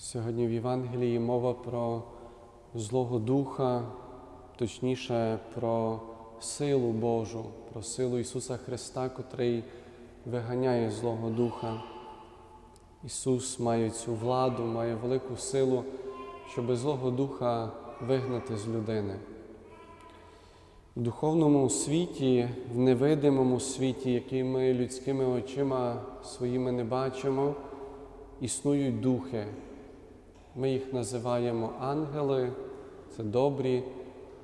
Сьогодні в Євангелії мова про Злого Духа, точніше про силу Божу, про силу Ісуса Христа, котрий виганяє Злого Духа. Ісус має цю владу, має велику силу, щоб Злого Духа вигнати з людини. В духовному світі, в невидимому світі, який ми людськими очима своїми не бачимо, існують духи. Ми їх називаємо ангели, це добрі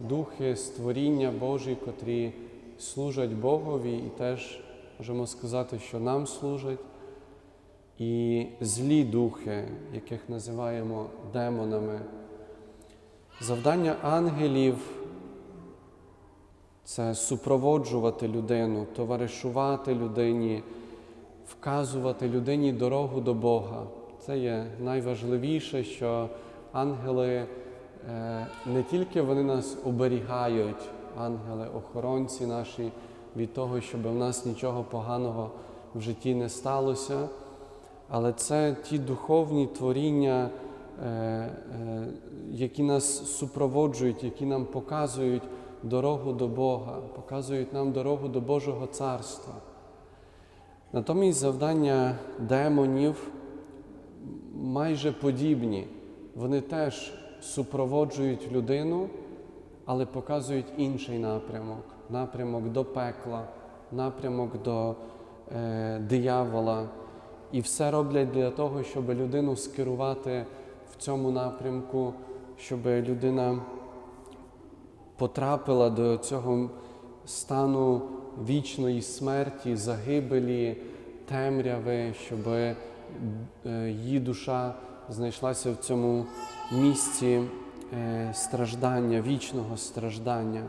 духи, створіння Божі, котрі служать Богові і теж можемо сказати, що нам служать. І злі духи, яких називаємо демонами. Завдання ангелів це супроводжувати людину, товаришувати людині, вказувати людині дорогу до Бога. Це є найважливіше, що ангели е, не тільки вони нас оберігають, ангели-охоронці наші від того, щоб в нас нічого поганого в житті не сталося, але це ті духовні творіння, е, е, які нас супроводжують, які нам показують дорогу до Бога, показують нам дорогу до Божого Царства. Натомість завдання демонів майже подібні. Вони теж супроводжують людину, але показують інший напрямок напрямок до пекла, напрямок до е, диявола. І все роблять для того, щоб людину скерувати в цьому напрямку, щоб людина потрапила до цього стану вічної смерті, загибелі, темряви, щоб її душа знайшлася в цьому місці е, страждання, вічного страждання.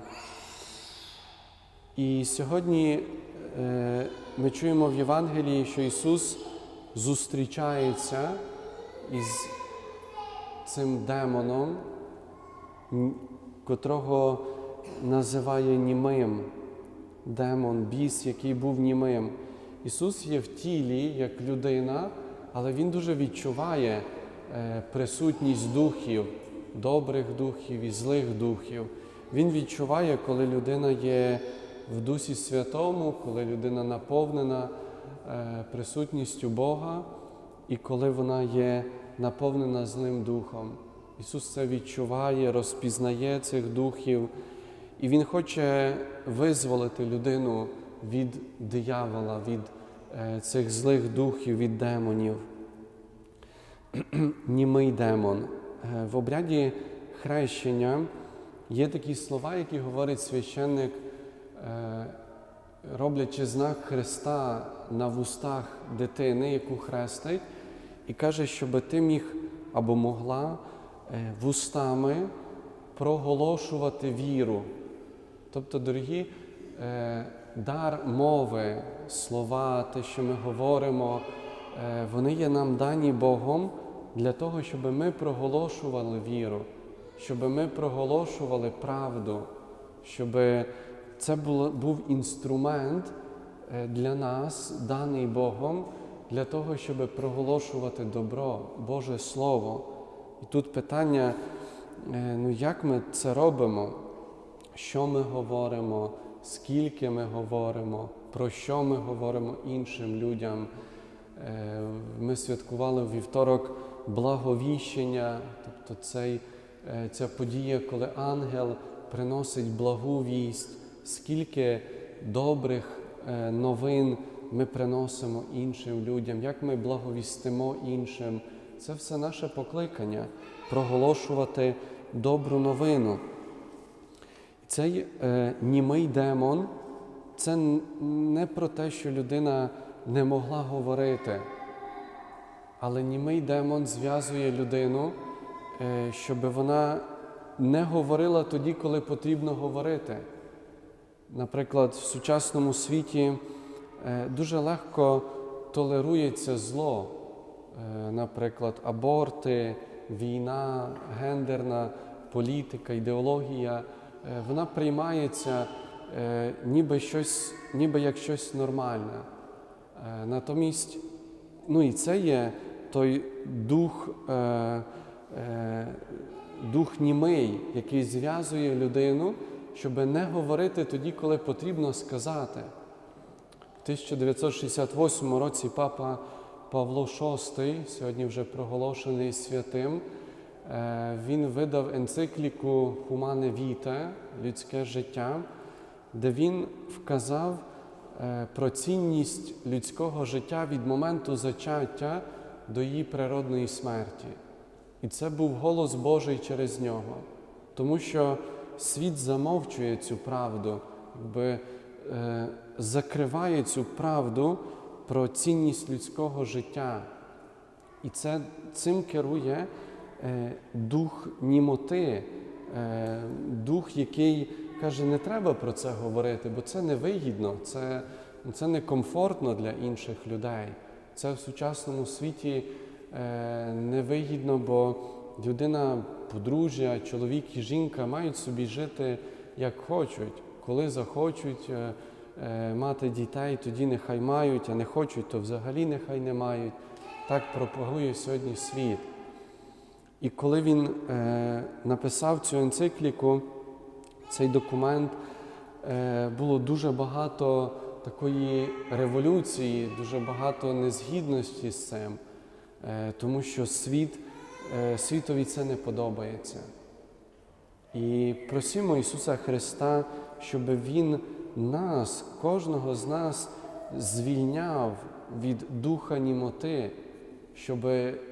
І сьогодні е, ми чуємо в Євангелії, що Ісус зустрічається із цим демоном, котрого називає німим. Демон, біс, який був німим. Ісус є в тілі як людина, але Він дуже відчуває е, присутність духів, добрих духів і злих духів. Він відчуває, коли людина є в Дусі Святому, коли людина наповнена е, присутністю Бога, і коли вона є наповнена злим духом. Ісус це відчуває, розпізнає цих духів, і Він хоче визволити людину від диявола, від цих злих духів, від демонів. Німий демон. Е, В обряді хрещення є такі слова, які говорить священник, е, роблячи знак Христа на вустах дитини, яку хрестить, і каже, щоб ти міг або могла е, вустами проголошувати віру. Тобто, дорогі, е, дар мови, слова, те, що ми говоримо, е, вони є нам дані Богом для того, щоб ми проголошували віру, щоб ми проголошували правду, щоб це був інструмент е, для нас, даний Богом, для того, щоб проголошувати добро, Боже Слово. І тут питання, е, ну як ми це робимо? що ми говоримо, скільки ми говоримо, про що ми говоримо іншим людям. Е, Ми святкували у вівторок благовіщення, тобто цей, е, ця подія, коли ангел приносить благу вість, скільки добрих е, новин ми приносимо іншим людям, як ми благовістимо іншим. Це все наше покликання проголошувати добру новину. Цей е, німий демон це не про те, що людина не могла говорити, але німий демон зв'язує людину, е, щоб вона не говорила тоді, коли потрібно говорити. Наприклад, в сучасному світі е, дуже легко толерується зло, Е, наприклад, аборти, війна, гендерна політика, ідеологія, вона приймається е, ніби, щось, ніби як щось нормальне. Е, Натомість, ну і це є той дух, е, е, дух німий, який зв'язує людину, щоб не говорити тоді, коли потрібно сказати. В 1968 році папа Павло VI, сьогодні вже проголошений святим, е, він видав енцикліку Humane Vitae людське життя, де він вказав е, про цінність людського життя від моменту зачаття до її природної смерті. І це був голос Божий через нього, тому що світ замовчує цю правду, якби е, закриває цю правду про цінність людського життя. І це цим керує е, дух німоти, е, дух, який каже, не треба про це говорити, бо це невигідно, це, це некомфортно для інших людей. Це в сучасному світі е, невигідно, бо людина, подружжя, чоловік і жінка мають собі жити як хочуть, коли захочуть. е, е, Мати дітей, тоді нехай мають, а не хочуть, то взагалі нехай не мають. Так пропагує сьогодні світ. І коли він е, написав цю енцикліку, цей документ, е, було дуже багато такої революції, дуже багато незгідності з цим, е, тому що світ, е, світові це не подобається. І просимо Ісуса Христа, щоб Він нас, кожного з нас, звільняв від духа німоти, щоб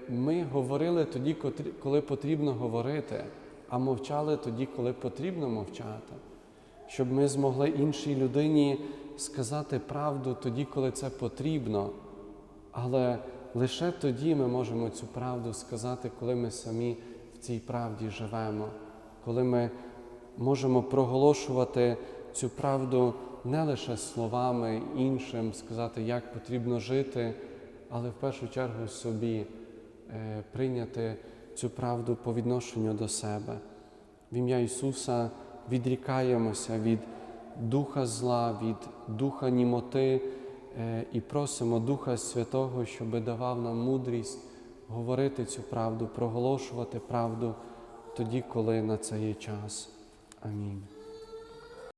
ми говорили тоді, коли потрібно говорити, а мовчали тоді, коли потрібно мовчати, щоб ми змогли іншій людині сказати правду тоді, коли це потрібно, але лише тоді ми можемо цю правду сказати, коли ми самі в цій правді живемо, коли ми можемо проголошувати цю правду не лише словами іншим, сказати, як потрібно жити, але в першу чергу собі е, прийняти цю правду по відношенню до себе. В ім'я Ісуса відрікаємося від духа зла, від духа німоти е, і просимо Духа Святого, щоб давав нам мудрість говорити цю правду, проголошувати правду тоді, коли на це є час. Амінь.